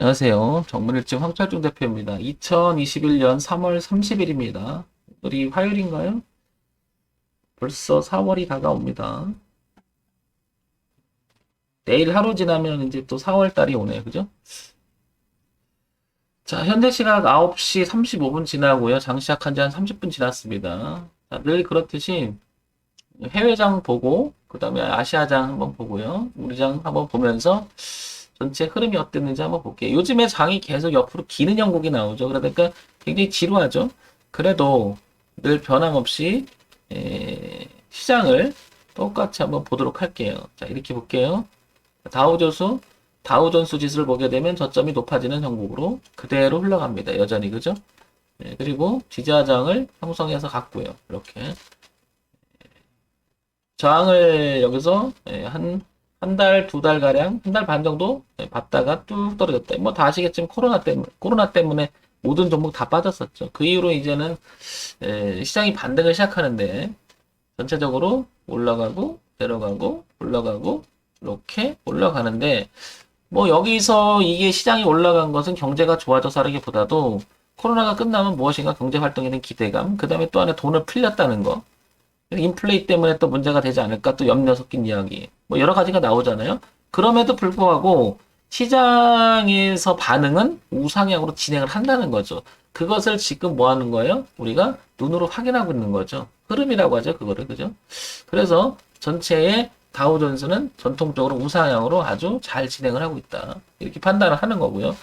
안녕하세요. 정문일집 황철중 대표입니다. 2021년 3월 30일입니다. 오늘이 화요일인가요? 벌써 4월이 다가옵니다. 내일 하루 지나면 이제 또 4월 달이 오네요. 그죠? 자, 현재 시각 9시 35분 지나고요. 장 시작한 지 한 30분 지났습니다. 자, 늘 그렇듯이 해외장 보고, 그 다음에 아시아장 한번 보고요. 우리장 한번 보면서 전체 흐름이 어땠는지 한번 볼게요. 요즘에 장이 계속 옆으로 기는 형국이 나오죠. 그러니까 굉장히 지루하죠. 그래도 늘 변함없이 에, 시장을 똑같이 한번 보도록 할게요. 자, 이렇게 볼게요. 다우조수, 다우존수 지수를 보게 되면 저점이 높아지는 형국으로 그대로 흘러갑니다. 여전히 그죠? 예, 그리고 지지하장을 형성해서 갔고요. 이렇게 저항을 여기서 예, 한 한 달, 두 달 가량, 한 달 반 정도 예, 봤다가 뚝 떨어졌다. 뭐 다 아시겠지만 코로나 때문에 코로나 때문에 모든 종목 다 빠졌었죠. 그 이후로 이제는 에, 시장이 반등을 시작하는데 전체적으로 올라가고 내려가고 올라가고 이렇게 올라가는데 뭐 여기서 이게 시장이 올라간 것은 경제가 좋아져서라기보다도 코로나가 끝나면 무엇인가 경제 활동에 대한 기대감, 그 다음에 또 하나 돈을 풀렸다는 거, 인플레이 때문에 또 문제가 되지 않을까 또 염려 섞인 이야기 뭐 여러 가지가 나오잖아요. 그럼에도 불구하고 시장에서 반응은 우상향으로 진행을 한다는 거죠. 그것을 지금 뭐 하는 거예요? 우리가 눈으로 확인하고 있는 거죠. 흐름이라고 하죠. 그거를 그죠? 그래서 전체의 다우존스는 전통적으로 우상향으로 아주 잘 진행을 하고 있다. 이렇게 판단을 하는 거고요.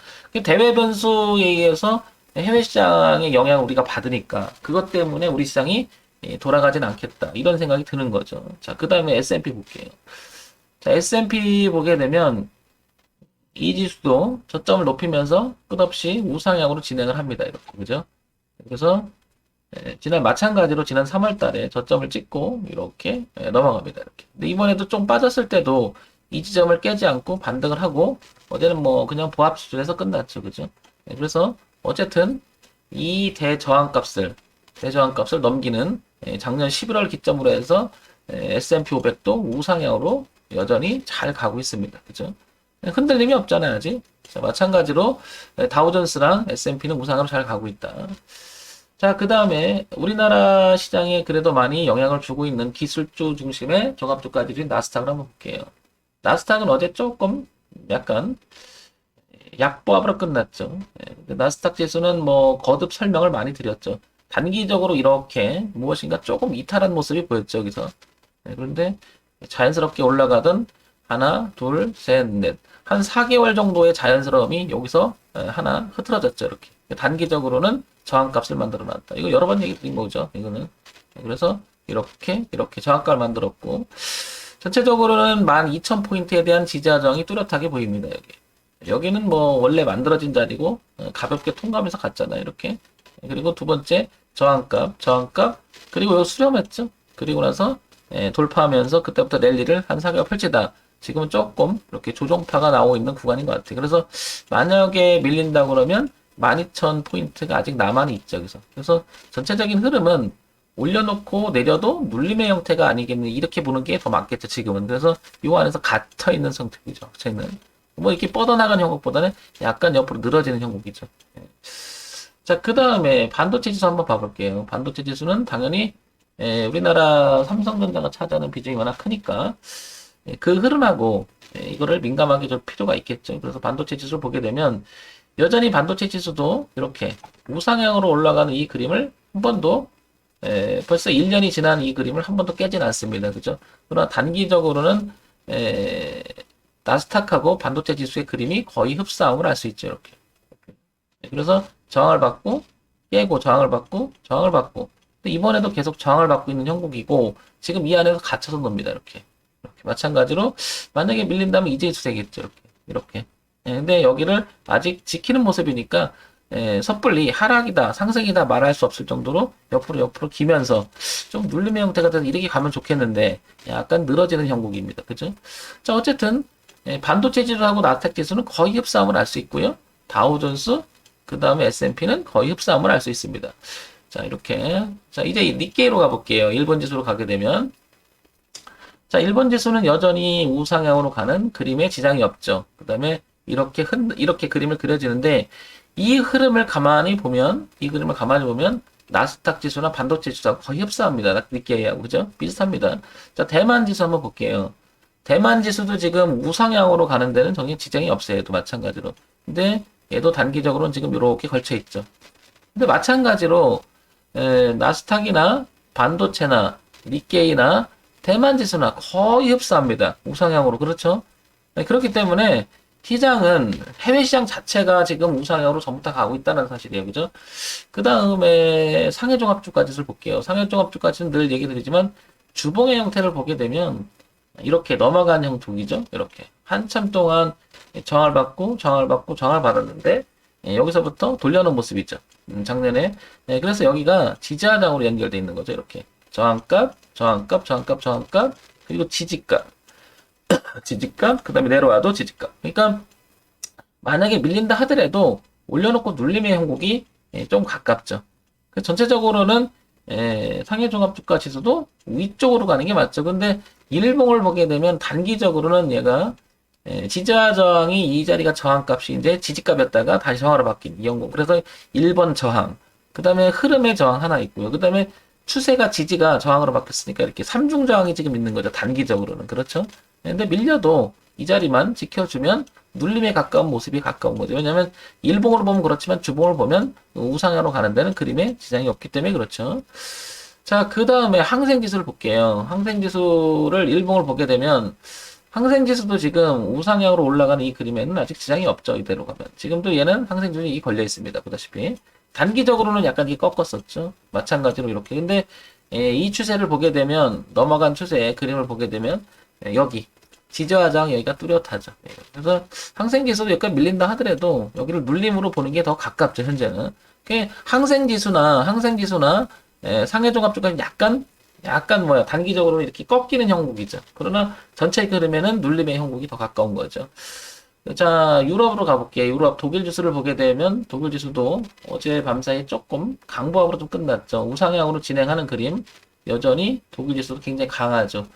대외 변수에 의해서 해외 시장의 영향을 우리가 받으니까 그것 때문에 우리 시장이 예, 돌아가진 않겠다. 이런 생각이 드는 거죠. 자, 그 다음에 S&P 볼게요. 자, S&P 보게 되면 이 지수도 저점을 높이면서 끝없이 우상향으로 진행을 합니다. 이렇게. 그죠? 그래서 예, 지난 마찬가지로 지난 3월 달에 저점을 찍고 이렇게 예, 넘어갑니다. 이렇게. 근데 이번에도 좀 빠졌을 때도 이 지점을 깨지 않고 반등을 하고 어제는 뭐 그냥 보합 수준에서 끝났죠. 그죠? 예, 그래서 어쨌든 이 대저항 값을 대저항 값을 넘기는 예, 작년 11월 기점으로 해서 예, S&P 500도 우상향으로 여전히 잘 가고 있습니다. 그죠? 예, 흔들림이 없잖아요, 아직. 자, 마찬가지로 다우존스랑 S&P는 우상향으로 잘 가고 있다. 자, 그 다음에 우리나라 시장에 그래도 많이 영향을 주고 있는 기술주 중심의 종합주가들인 나스닥을 한번 볼게요. 나스닥은 어제 조금 약간 약보합으로 끝났죠. 나스닥 지수는 뭐 거듭 설명을 많이 드렸죠. 단기적으로 이렇게 무엇인가 조금 이탈한 모습이 보였죠, 여기서. 네, 그런데 자연스럽게 올라가던 하나, 둘, 셋, 넷. 한 4개월 정도의 자연스러움이 여기서 하나 흐트러졌죠, 이렇게. 단기적으로는 저항값을 만들어 놨다. 이거 여러 번 얘기 드린 거죠, 이거는. 그래서 이렇게, 이렇게 저항값을 만들었고, 전체적으로는 12,000포인트에 대한 지지하정이 뚜렷하게 보입니다, 여기. 여기는 뭐 원래 만들어진 자리고 가볍게 통과하면서 갔잖아요, 이렇게. 그리고 두 번째 저항값, 저항값, 그리고 요 수렴했죠. 그리고 나서 예, 돌파하면서 그때부터 랠리를 한 4개월 펼치다. 지금은 조금 이렇게 조정파가 나오고 있는 구간인 것 같아요. 그래서 만약에 밀린다 그러면 12,000포인트가 아직 남아는 있죠. 그래서. 그래서 전체적인 흐름은 올려놓고 내려도 눌림의 형태가 아니겠니 이렇게 보는 게 더 맞겠죠. 지금은. 그래서 요 안에서 갇혀 있는 상태이죠. 저희는. 뭐 이렇게 뻗어나가는 형국보다는 약간 옆으로 늘어지는 형국이죠. 예. 자, 그 다음에 반도체 지수 한번 봐볼게요. 반도체 지수는 당연히 에, 우리나라 삼성전자가 차지하는 비중이 워낙 크니까 에, 그 흐름하고 에, 이거를 민감하게 줄 필요가 있겠죠. 그래서 반도체 지수를 보게 되면 여전히 반도체 지수도 이렇게 우상향으로 올라가는 이 그림을 한 번도 에, 벌써 1년이 지난 이 그림을 한 번도 깨진 않습니다. 그죠? 그러나 단기적으로는 에, 나스닥하고 반도체 지수의 그림이 거의 흡사함을 알 수 있죠. 이렇게. 그래서 저항을 받고 깨고 저항을 받고 저항을 받고. 이번에도 계속 저항을 받고 있는 형국이고 지금 이 안에서 갇혀서 놉니다 이렇게. 이렇게. 마찬가지로 만약에 밀린다면 이제 수되겠죠 이렇게. 이렇게. 예, 근데 여기를 아직 지키는 모습이니까 예, 섣불리 하락이다 상승이다 말할 수 없을 정도로 옆으로 옆으로 기면서 좀 눌림의 형태가 돼서 이렇게 가면 좋겠는데 약간 늘어지는 형국입니다. 그죠? 자 어쨌든 예, 반도체 지수하고 나스닥 지수는 거의 흡사함을 알 수 있고요. 다우존스 그 다음에 S&P는 거의 흡사함을 알 수 있습니다. 자, 이렇게. 자, 이제 니케이로 가볼게요. 일본 지수로 가게 되면. 자, 일본 지수는 여전히 우상향으로 가는 그림에 지장이 없죠. 그 다음에 이렇게 흔, 이렇게 그림을 그려지는데 이 흐름을 가만히 보면 이 그림을 가만히 보면 나스닥 지수나 반도체 지수하고 거의 흡사합니다. 니케이하고 그죠? 비슷합니다. 자 대만 지수 한번 볼게요. 대만 지수도 지금 우상향으로 가는 데는 전혀 지장이 없어요. 얘도 마찬가지로. 근데 얘도 단기적으로는 지금 이렇게 걸쳐 있죠. 근데 마찬가지로 에, 나스닥이나 반도체나 니케이나 대만 지수나 거의 흡사합니다. 우상향으로 그렇죠? 네, 그렇기 때문에 시장은 해외 시장 자체가 지금 우상향으로 전부 다 가고 있다는 사실이에요. 그죠? 그 다음에 상해 종합주가 지수를 볼게요. 상해 종합주가 지수는 늘 얘기 드리지만 주봉의 형태를 보게 되면 이렇게 넘어간 형국이죠. 이렇게 한참 동안 저항을 받고 저항을 받고 저항을 받았는데 예, 여기서부터 돌려놓은 모습이죠. 음, 작년에 예, 그래서 여기가 지지하장으로 연결되어 있는 거죠. 이렇게 저항값, 저항값, 저항값, 저항값 그리고 지지값, 지지값 그 다음에 내려와도 지지값. 그러니까 만약에 밀린다 하더라도 올려놓고 눌림의 형국이 예, 좀 가깝죠. 그래서 전체적으로는 예, 상해 종합주가 지수도 위쪽으로 가는 게 맞죠. 근데 일봉을 보게 되면 단기적으로는 얘가 예, 지지와 저항이 이 자리가 저항값이 이제 지지값이었다가 다시 저항으로 바뀐 이 형국. 그래서 1번 저항. 그 다음에 흐름의 저항 하나 있고요. 그 다음에 추세가 지지가 저항으로 바뀌었으니까 이렇게 삼중 저항이 지금 있는 거죠. 단기적으로는. 그렇죠? 근데 밀려도 이 자리만 지켜주면 눌림에 가까운 모습이 가까운 거죠. 왜냐하면 일봉으로 보면 그렇지만 주봉을 보면 우상향으로 가는 데는 그림에 지장이 없기 때문에 그렇죠. 자, 그 다음에 항생지수를 볼게요. 항생지수를 일봉을 보게 되면 항생지수도 지금 우상향으로 올라가는 이 그림에는 아직 지장이 없죠. 이대로 가면. 지금도 얘는 항생지수이 걸려 있습니다. 보다시피. 단기적으로는 약간 이게 꺾었었죠. 마찬가지로 이렇게. 근데 예, 이 추세를 보게 되면 넘어간 추세의 그림을 보게 되면 예, 여기 지저하장 여기가 뚜렷하죠. 예, 그래서 항생지수도 여기까지 밀린다 하더라도 여기를 눌림으로 보는 게 더 가깝죠. 현재는. 그 항생지수나 항생지수나 예, 상해종합주가 약간 약간 뭐야 단기적으로 이렇게 꺾이는 형국이죠. 그러나 전체 그림에는 눌림의 형국이 더 가까운 거죠. 자, 유럽으로 가볼게요. 유럽 독일 지수를 보게 되면 독일 지수도 어제 밤사이 조금 강보합으로 좀 끝났죠. 우상향으로 진행하는 그림. 여전히 독일 지수도 굉장히 강하죠.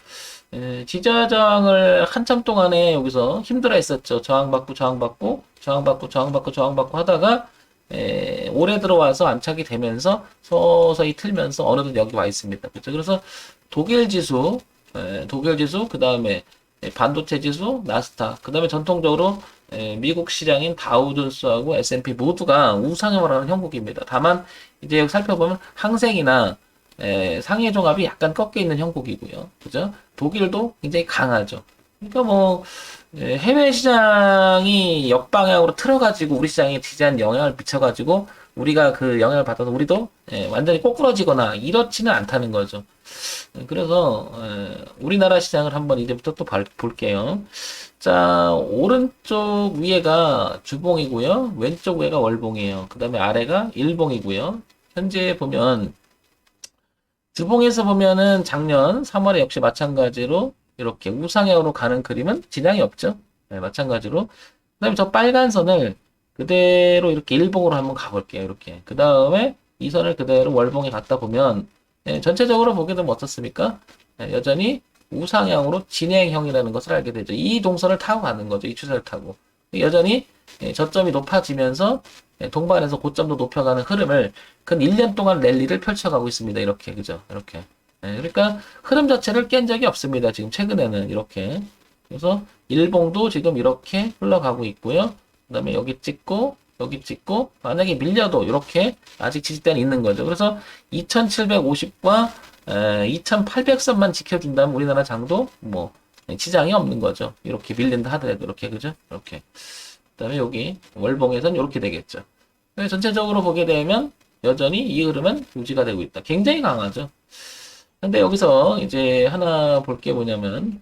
에, 지저저항을 한참 동안에 여기서 힘들어 했었죠. 저항받고 저항받고 저항받고 저항받고 저항받고 하다가 에, 올해 들어와서 안착이 되면서 서서히 틀면서 어느덧 여기 와 있습니다. 그렇죠? 그래서 독일 지수, 에, 독일 지수, 그 다음에 반도체 지수, 나스닥, 그 다음에 전통적으로 에, 미국 시장인 다우존스하고 S&P 모두가 우상향을 하는 형국입니다. 다만 이제 여기 살펴보면 항생이나 에, 상해 종합이 약간 꺾여 있는 형국이고요. 그죠? 독일도 굉장히 강하죠. 그러니까 뭐 에, 해외 시장이 역방향으로 틀어가지고 우리 시장에 지지한 영향을 미쳐가지고 우리가 그 영향을 받아서 우리도 에, 완전히 꼬꾸러지거나 이렇지는 않다는 거죠. 에, 그래서 에, 우리나라 시장을 한번 이제부터 또 발- 볼게요. 자, 오른쪽 위에가 주봉이고요. 왼쪽 위에가 월봉이에요. 그 다음에 아래가 일봉이고요. 현재 보면 주봉에서 보면은 작년 3월에 역시 마찬가지로 이렇게 우상향으로 가는 그림은 진양이 없죠. 네, 마찬가지로. 그 다음에 저 빨간 선을 그대로 이렇게 일봉으로 한번 가볼게요. 이렇게. 그 다음에 이 선을 그대로 월봉에 갖다 보면 네, 전체적으로 보게 되면 어떻습니까? 네, 여전히 우상향으로 진행형이라는 것을 알게 되죠. 이 동선을 타고 가는 거죠. 이 추세를 타고. 여전히 예, 저점이 높아지면서 예, 동반해서 고점도 높여가는 흐름을 근 1년 동안 랠리를 펼쳐가고 있습니다. 이렇게 그죠? 이렇게. 예, 그러니까 흐름 자체를 깬 적이 없습니다. 지금 최근에는 이렇게. 그래서 일봉도 지금 이렇게 흘러가고 있고요. 그 다음에 여기 찍고 여기 찍고 만약에 밀려도 이렇게 아직 지지대는 있는 거죠. 그래서 2,750과 2,800선만 지켜준다면 우리나라 장도 뭐 지장이 없는 거죠. 이렇게 밀린다 하더라도 이렇게 그죠? 이렇게. 그다음에 여기 월봉에선 이렇게 되겠죠. 전체적으로 보게 되면 여전히 이 흐름은 유지가 되고 있다. 굉장히 강하죠. 근데 여기서 이제 하나 볼 게 뭐냐면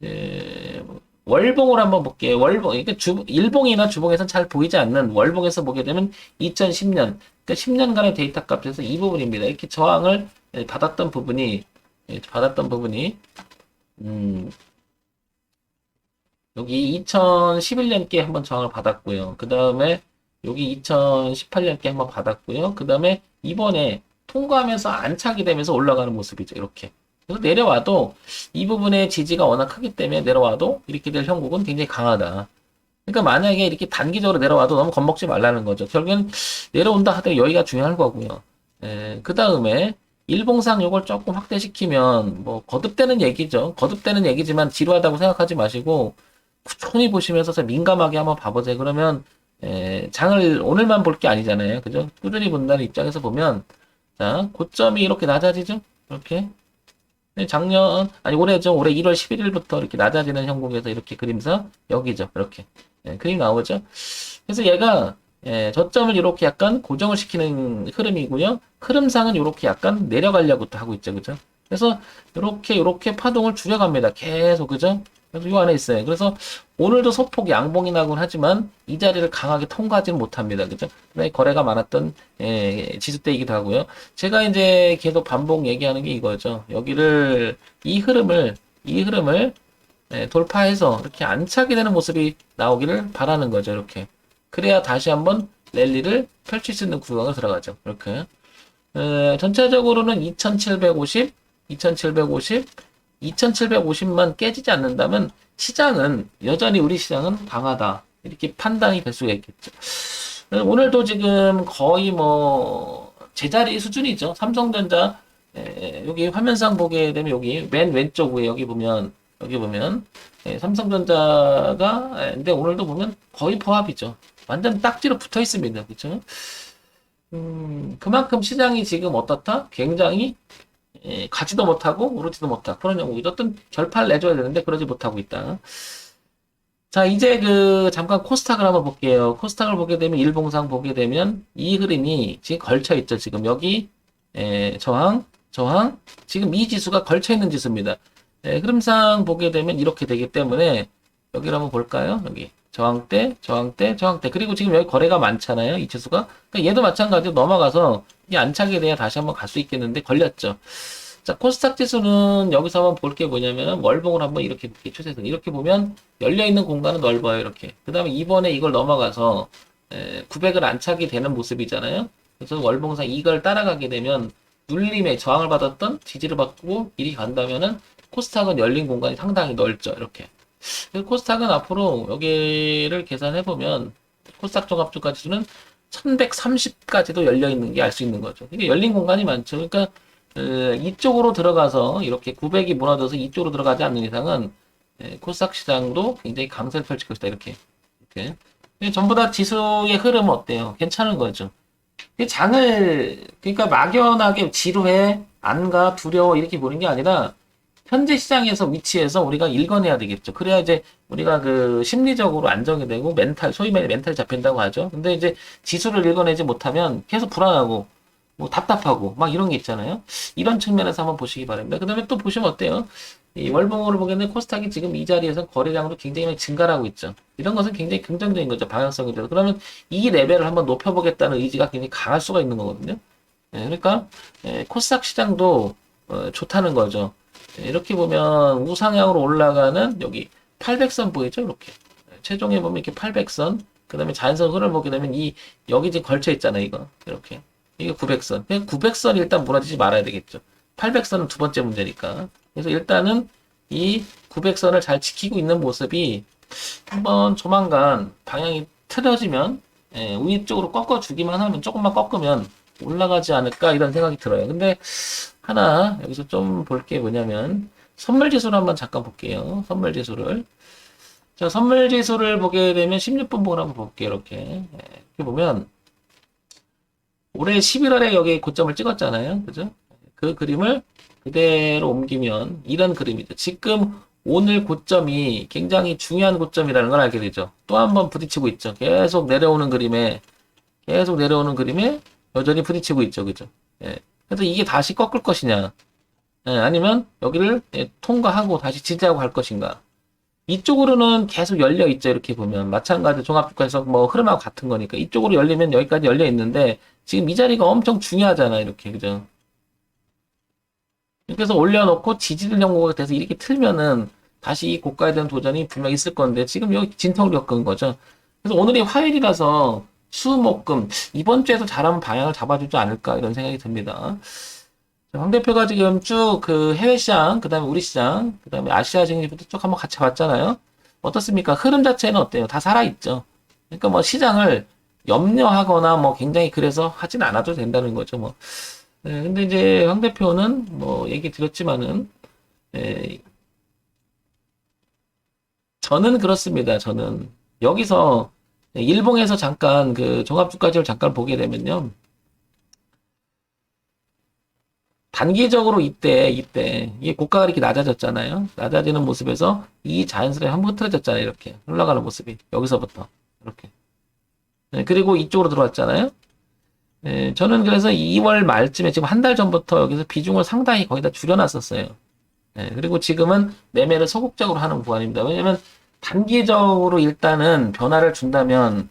이제 월봉을 한번 볼게요. 월봉, 그러니까 주, 일봉이나 주봉에선 잘 보이지 않는 월봉에서 보게 되면 2010년, 그러니까 10년간의 데이터 값에서 이 부분입니다. 이렇게 저항을 예, 받았던 부분이, 예, 받았던 부분이, 음, 여기 2011년께 한번 저항을 받았고요. 그 다음에 여기 2018년께 한번 받았고요. 그 다음에 이번에 통과하면서 안착이 되면서 올라가는 모습이죠. 이렇게. 그래서 내려와도 이 부분의 지지가 워낙 크기 때문에 내려와도 이렇게 될 형국은 굉장히 강하다. 그러니까 만약에 이렇게 단기적으로 내려와도 너무 겁먹지 말라는 거죠. 결국엔 내려온다 하더라도 여기가 중요한 거고요. 그 다음에 일봉상 요걸 조금 확대시키면 뭐 거듭되는 얘기죠. 거듭되는 얘기지만 지루하다고 생각하지 마시고 꾸준히 보시면서 좀 민감하게 한번 봐보세요. 그러면 에, 장을 오늘만 볼 게 아니잖아요. 그죠? 꾸준히 본다는 입장에서 보면 자 고점이 이렇게 낮아지죠. 이렇게 네, 작년 아니 올해죠. 올해 1월 11일부터 이렇게 낮아지는 형국에서 이렇게 그림서 여기죠. 이렇게 예, 그림 나오죠. 그래서 얘가 예, 저점을 이렇게 약간 고정을 시키는 흐름이고요. 흐름상은 이렇게 약간 내려가려고 또 하고 있죠. 그죠? 그래서 이렇게 이렇게 파동을 줄여갑니다. 계속 그죠? 그래서 이 안에 있어요. 그래서 오늘도 소폭 양봉이 나곤 하지만 이 자리를 강하게 통과하지는 못합니다. 그죠? 거래가 많았던 예, 지수대이기도 하고요. 제가 이제 계속 반복 얘기하는 게 이거죠. 여기를 이 흐름을 이 흐름을 예, 돌파해서 이렇게 안착이 되는 모습이 나오기를 바라는 거죠. 이렇게. 그래야 다시 한번 랠리를 펼칠 수 있는 구간으로 들어가죠. 이렇게. 에, 전체적으로는 2750, 2750, 2750만 깨지지 않는다면 시장은 여전히 우리 시장은 강하다. 이렇게 판단이 될 수가 있겠죠. 에, 오늘도 지금 거의 뭐 제자리 수준이죠. 삼성전자 에, 여기 화면상 보게 되면 여기 맨 왼쪽 위에 여기 보면 여기 보면 예, 삼성전자가 예, 근데 오늘도 보면 거의 포합이죠. 완전 딱지로 붙어 있습니다. 그렇죠? 음, 그만큼 시장이 지금 어떻다? 굉장히 예, 가지도 못하고 오르지도 못하고 그런 영국이죠. 어떤 결판을 내줘야 되는데 그러지 못하고 있다. 자, 이제 그 잠깐 코스닥을 한번 볼게요. 코스닥을 보게 되면 일봉상 보게 되면 이 흐름이 지금 걸쳐 있죠. 지금 여기 예, 저항, 저항. 지금 이 지수가 걸쳐 있는 지수입니다. 예, 흐름상 보게 되면 이렇게 되기 때문에 여기를 한번 볼까요? 여기 저항대, 저항대, 저항대. 그리고 지금 여기 거래가 많잖아요. 이 지수가. 그러니까 얘도 마찬가지로 넘어가서 이 안착에 대해 다시 한번 갈 수 있겠는데 걸렸죠. 자, 코스닥 지수는 여기서 한번 볼 게 뭐냐면 월봉을 한번 이렇게. 추세선. 이렇게 보면 열려 있는 공간은 넓어요. 이렇게. 그 다음에 이번에 이걸 넘어가서 에, 900을 안착이 되는 모습이잖아요. 그래서 월봉상 이걸 따라가게 되면 눌림에 저항을 받았던 지지를 받고 이리 간다면은 코스닥은 열린 공간이 상당히 넓죠. 이렇게. 코스닥은 앞으로 여기를 계산해 보면 코스닥 종합주가 지수는 1130까지도 열려 있는 게 알 수 있는 거죠. 이게 열린 공간이 많죠. 그러니까 에, 이쪽으로 들어가서 이렇게 900이 무너져서 이쪽으로 들어가지 않는 이상은 에, 코스닥 시장도 굉장히 강세를 펼칠 것이다. 이렇게. 이렇게. 전부 다 지수의 흐름 어때요? 괜찮은 거죠. 그 장을 그러니까 막연하게 지루해, 안가, 두려워 이렇게 보는 게 아니라 현재 시장에서 위치해서 우리가 읽어내야 되겠죠. 그래야 이제 우리가 그 심리적으로 안정이 되고 멘탈, 소위 말해 멘탈이 잡힌다고 하죠. 근데 이제 지수를 읽어내지 못하면 계속 불안하고 뭐 답답하고 막 이런 게 있잖아요. 이런 측면에서 한번 보시기 바랍니다. 그 다음에 또 보시면 어때요? 이 월봉으로 보겠는데 코스닥이 지금 이 자리에서 거래량으로 굉장히 많이 증가를 하고 있죠. 이런 것은 굉장히 긍정적인 거죠. 방향성에 대해서. 그러면 이 레벨을 한번 높여보겠다는 의지가 굉장히 강할 수가 있는 거거든요. 예, 그러니까 예, 코스닥 시장도 어, 좋다는 거죠. 예, 이렇게 보면 우상향으로 올라가는 여기 800선 보이죠? 이렇게. 예, 최종에 보면 이렇게 800선, 그 다음에 자연선 흐름을 보게 되면 이, 여기 지금 걸쳐 있잖아요, 이거. 이렇게. 이게 900선. 900선이 일단 무너지지 말아야 되겠죠. 800선은 두 번째 문제니까. 그래서 일단은 이 900선을 잘 지키고 있는 모습이 한번 조만간 방향이 틀어지면, 예, 위쪽으로 꺾어주기만 하면, 조금만 꺾으면 올라가지 않을까, 이런 생각이 들어요. 근데, 하나 여기서 좀 볼 게 뭐냐면 선물 지수를 한번 잠깐 볼게요. 선물 지수를. 자, 선물 지수를 보게 되면 16분봉을 한번 볼게요. 이렇게. 네, 이렇게 보면 올해 11월에 여기 고점을 찍었잖아요. 그죠? 그 그림을 그대로 옮기면 이런 그림이죠. 지금 오늘 고점이 굉장히 중요한 고점이라는 걸 알게 되죠. 또 한 번 부딪히고 있죠. 계속 내려오는 그림에 계속 내려오는 그림에 여전히 부딪히고 있죠. 그죠? 예. 그래서 이게 다시 꺾을 것이냐, 예, 아니면 여기를 예, 통과하고 다시 지지하고 갈 것인가. 이쪽으로는 계속 열려 있죠. 이렇게 보면 마찬가지 종합주가에서 뭐 흐름하고 같은 거니까 이쪽으로 열리면 여기까지 열려 있는데 지금 이 자리가 엄청 중요하잖아. 이렇게 그죠? 그래서 올려놓고 지지를 연구가 돼서 이렇게 틀면은 다시 이 고가에 대한 도전이 분명 있을 건데 지금 여기 진통을 겪은 거죠. 그래서 오늘이 화요일이라서 수목금 이번 주에도 잘하면 방향을 잡아주지 않을까 이런 생각이 듭니다. 황 대표가 지금 쭉 그 해외 시장, 그 다음에 우리 시장, 그 다음에 아시아 증시부터 쭉 한번 같이 봤잖아요. 어떻습니까? 흐름 자체는 어때요? 다 살아 있죠. 그러니까 뭐 시장을 염려하거나 뭐 굉장히 그래서 하진 않아도 된다는 거죠. 뭐. 네, 근데 이제 황 대표는 뭐 얘기 드렸지만은 예, 저는 그렇습니다. 저는 여기서 일봉에서 잠깐 그 종합주가지를 잠깐 보게 되면요. 단기적으로 이때 이때 이게 고가가 이렇게 낮아졌잖아요. 낮아지는 모습에서 이 자연스레 한번 흐트러졌잖아요. 이렇게 올라가는 모습이 여기서부터 이렇게. 네, 그리고 이쪽으로 들어왔잖아요. 네, 저는 그래서 2월 말쯤에 지금 한 달 전부터 여기서 비중을 상당히 거의 다 줄여놨었어요. 네, 그리고 지금은 매매를 소극적으로 하는 구간입니다. 왜냐면 단기적으로 일단은 변화를 준다면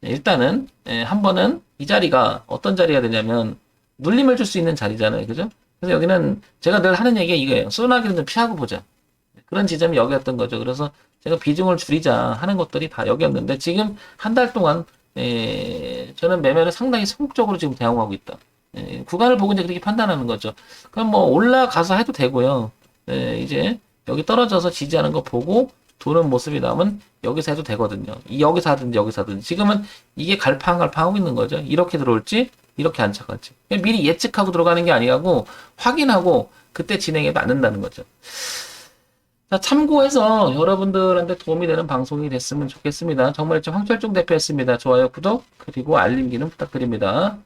네, 일단은 예, 한 번은 이 자리가 어떤 자리가 되냐면 눌림을 줄 수 있는 자리잖아요. 그죠? 그래서 여기는 제가 늘 하는 얘기가 이거예요. 소나기는 좀 피하고 보자. 그런 지점이 여기였던 거죠. 그래서 제가 비중을 줄이자 하는 것들이 다 여기였는데 지금 한 달 동안 에, 저는 매매를 상당히 소극적으로 지금 대응하고 있다. 에, 구간을 보고 이제 그렇게 판단하는 거죠. 그럼 뭐 올라가서 해도 되고요. 에, 이제 여기 떨어져서 지지하는 거 보고 도는 모습이 나오면 여기서 해도 되거든요. 이 여기서 하든지 여기서 하든지 지금은 이게 갈팡갈팡 하고 있는 거죠. 이렇게 들어올지 이렇게 안착할지 미리 예측하고 들어가는 게 아니고 확인하고 그때 진행해도 않는다는 거죠. 자, 참고해서 여러분들한테 도움이 되는 방송이 됐으면 좋겠습니다. 정말 황철중 대표였습니다. 좋아요, 구독, 그리고 알림기는 부탁드립니다.